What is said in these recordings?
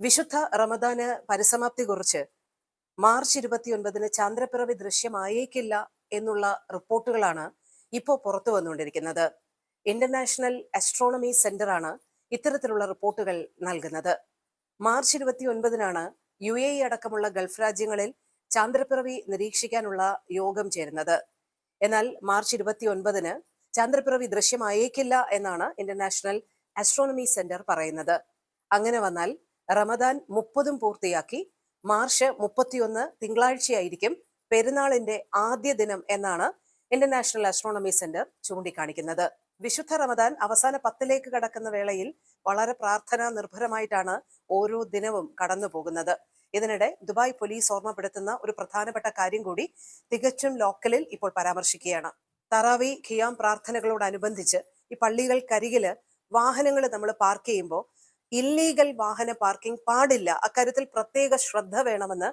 വിശുദ്ധ റമദാന് പരിസമാപ്തി കുറിച്ച് മാർച്ച് ഇരുപത്തിയൊൻപതിന് ചാന്ദ്രപ്പിറവി ദൃശ്യമായേക്കില്ല എന്നുള്ള റിപ്പോർട്ടുകളാണ് ഇപ്പോൾ പുറത്തു വന്നുകൊണ്ടിരിക്കുന്നത്. ഇന്റർനാഷണൽ അസ്ട്രോണമി സെന്ററാണ് ഇത്തരത്തിലുള്ള റിപ്പോർട്ടുകൾ നൽകുന്നത്. മാർച്ച് ഇരുപത്തി ഒൻപതിനാണ് യു എ അടക്കമുള്ള ഗൾഫ് രാജ്യങ്ങളിൽ ചാന്ദ്രപ്പിറവി നിരീക്ഷിക്കാനുള്ള യോഗം ചേരുന്നത്. എന്നാൽ മാർച്ച് ഇരുപത്തി ഒൻപതിന് ചാന്ദ്രപ്പിറവി ദൃശ്യമായേക്കില്ല എന്നാണ് ഇന്റർനാഷണൽ അസ്ട്രോണമി സെന്റർ പറയുന്നത്. അങ്ങനെ വന്നാൽ റമദാൻ മുപ്പതും പൂർത്തിയാക്കി മാർച്ച് മുപ്പത്തിയൊന്ന് തിങ്കളാഴ്ചയായിരിക്കും പെരുന്നാളിന്റെ ആദ്യ ദിനം എന്നാണ് ഇന്റർനാഷണൽ ആസ്ട്രോണമി സെന്റർ ചൂണ്ടിക്കാണിക്കുന്നത്. വിശുദ്ധ റമദാൻ അവസാന പത്തിലേക്ക് കടക്കുന്ന വേളയിൽ വളരെ പ്രാർത്ഥനാ നിർഭരമായിട്ടാണ് ഓരോ ദിനവും കടന്നു പോകുന്നത്. ഇതിനിടെ ദുബായ് പോലീസ് ഓർമ്മപ്പെടുത്തുന്ന ഒരു പ്രധാനപ്പെട്ട കാര്യം കൂടി തികച്ചും ലോക്കലിൽ ഇപ്പോൾ പരാമർശിക്കുകയാണ്. തറാവി ഖിയാം പ്രാർത്ഥനകളോടനുബന്ധിച്ച് ഈ പള്ളികൾക്കരികിൽ വാഹനങ്ങൾ നമ്മൾ പാർക്ക് ചെയ്യുമ്പോൾ ഇല്ലീഗൽ വാഹന പാർക്കിംഗ് പാടില്ല. അക്കാര്യത്തിൽ പ്രത്യേക ശ്രദ്ധ വേണമെന്ന്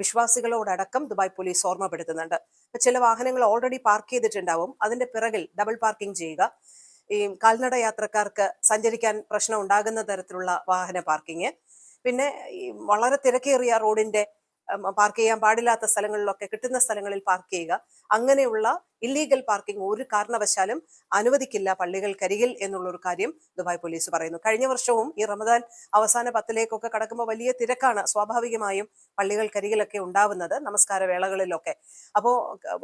വിശ്വാസികളോടക്കം ദുബായ് പോലീസ് ഓർമ്മപ്പെടുത്തുന്നുണ്ട്. ചില വാഹനങ്ങൾ ഓൾറെഡി പാർക്ക് ചെയ്തിട്ടുണ്ടാവും. അതിന്റെ പിറകിൽ ഡബിൾ പാർക്കിംഗ് ചെയ്യുക. ഈ കാൽനട യാത്രക്കാർക്ക് സഞ്ചരിക്കാൻ പ്രശ്നം ഉണ്ടാകുന്ന തരത്തിലുള്ള വാഹന പാർക്കിംഗ് പിന്നെ വളരെ തിരക്കേറിയ റോഡിന്റെ പാർക്ക് ചെയ്യാൻ പാടില്ലാത്ത സ്ഥലങ്ങളിലൊക്കെ കിട്ടുന്ന സ്ഥലങ്ങളിൽ പാർക്ക് ചെയ്യുക. അങ്ങനെയുള്ള ഇല്ലീഗൽ പാർക്കിംഗ് ഒരു കാരണവശാലും അനുവദിക്കില്ല പള്ളികൾക്കരികിൽ എന്നുള്ള ഒരു കാര്യം ദുബായ് പോലീസ് പറയുന്നു. കഴിഞ്ഞ വർഷവും ഈ റമദാൻ അവസാന പത്തിലേക്കൊക്കെ കടക്കുമ്പോൾ വലിയ തിരക്കാണ് സ്വാഭാവികമായും പള്ളികൾക്കരികിലൊക്കെ ഉണ്ടാവുന്നത് നമസ്കാര വേളകളിലൊക്കെ. അപ്പോൾ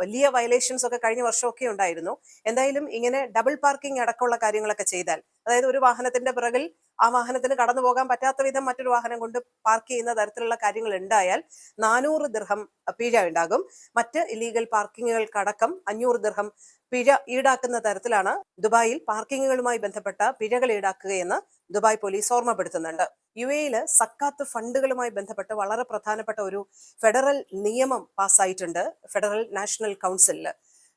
വലിയ വയലേഷൻസ് ഒക്കെ കഴിഞ്ഞ വർഷമൊക്കെ ഉണ്ടായിരുന്നു. എന്തായാലും ഇങ്ങനെ ഡബിൾ പാർക്കിംഗ് അടക്കമുള്ള കാര്യങ്ങളൊക്കെ ചെയ്താൽ അതായത് ഒരു വാഹനത്തിന്റെ പിറകിൽ ആ വാഹനത്തിന് കടന്നു പോകാൻ പറ്റാത്ത വിധം മറ്റൊരു വാഹനം കൊണ്ട് പാർക്ക് ചെയ്യുന്ന തരത്തിലുള്ള കാര്യങ്ങൾ ഉണ്ടായാൽ നാനൂറ് ദൃഹം പിഴ ഉണ്ടാകും. മറ്റ് ഇല്ലീഗൽ പാർക്കിങ്ങുകൾക്കടക്കം അഞ്ഞൂറ് ദൃഹം പിഴ ഈടാക്കുന്ന തരത്തിലാണ് ദുബായിൽ പാർക്കിങ്ങുകളുമായി ബന്ധപ്പെട്ട പിഴകൾ ഈടാക്കുകയെന്ന് ദുബായ് പോലീസ് ഓർമ്മപ്പെടുത്തുന്നുണ്ട്. യു എയിൽ സക്കാത്ത് ഫണ്ടുകളുമായി ബന്ധപ്പെട്ട് വളരെ പ്രധാനപ്പെട്ട ഒരു ഫെഡറൽ നിയമം പാസ്സായിട്ടുണ്ട്. ഫെഡറൽ നാഷണൽ കൗൺസിലിൽ.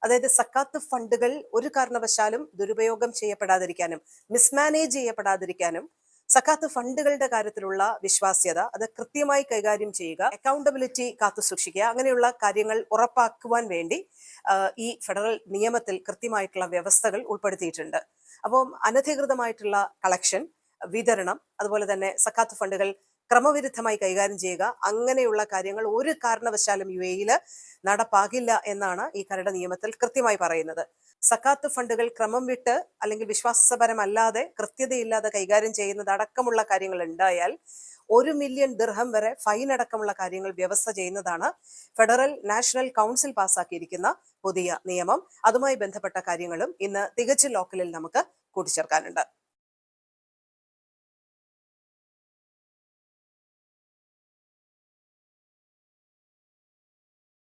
അതായത് സക്കാത്ത് ഫണ്ടുകൾ ഒരു കാരണവശാലും ദുരുപയോഗം ചെയ്യപ്പെടാതിരിക്കാനും മിസ്മാനേജ് ചെയ്യപ്പെടാതിരിക്കാനും സക്കാത്ത് ഫണ്ടുകളുടെ കാര്യത്തിലുള്ള വിശ്വാസ്യത അത് കൃത്യമായി കൈകാര്യം ചെയ്യുക അക്കൗണ്ടബിലിറ്റി കാത്തു സൂക്ഷിക്കുക അങ്ങനെയുള്ള കാര്യങ്ങൾ ഉറപ്പാക്കുവാൻ വേണ്ടി ഈ ഫെഡറൽ നിയമത്തിൽ കൃത്യമായിട്ടുള്ള വ്യവസ്ഥകൾ ഉൾപ്പെടുത്തിയിട്ടുണ്ട്. അപ്പം അനധികൃതമായിട്ടുള്ള കളക്ഷൻ വിതരണം അതുപോലെ തന്നെ സക്കാത്ത് ഫണ്ടുകൾ ക്രമവിരുദ്ധമായി കൈകാര്യം ചെയ്യുക. അങ്ങനെയുള്ള കാര്യങ്ങൾ ഒരു കാരണവശാലും യു എയിൽ നടപ്പാകില്ല എന്നാണ് ഈ കരട് നിയമത്തിൽ കൃത്യമായി പറയുന്നത്. സക്കാത്ത് ഫണ്ടുകൾ ക്രമം വിട്ട് അല്ലെങ്കിൽ വിശ്വാസപരമല്ലാതെ കൃത്യതയില്ലാതെ കൈകാര്യം ചെയ്യുന്നത് അടക്കമുള്ള കാര്യങ്ങൾ ഉണ്ടായാൽ ഒരു മില്യൺ ദിർഹം വരെ ഫൈൻ അടക്കമുള്ള കാര്യങ്ങൾ വ്യവസ്ഥ ചെയ്യുന്നതാണ് ഫെഡറൽ നാഷണൽ കൗൺസിൽ പാസാക്കിയിരിക്കുന്ന പുതിയ നിയമം. അതുമായി ബന്ധപ്പെട്ട കാര്യങ്ങളും ഇന്ന് തികച്ചും ലോക്കലിൽ നമുക്ക് കൂട്ടിച്ചേർക്കാനുണ്ട്.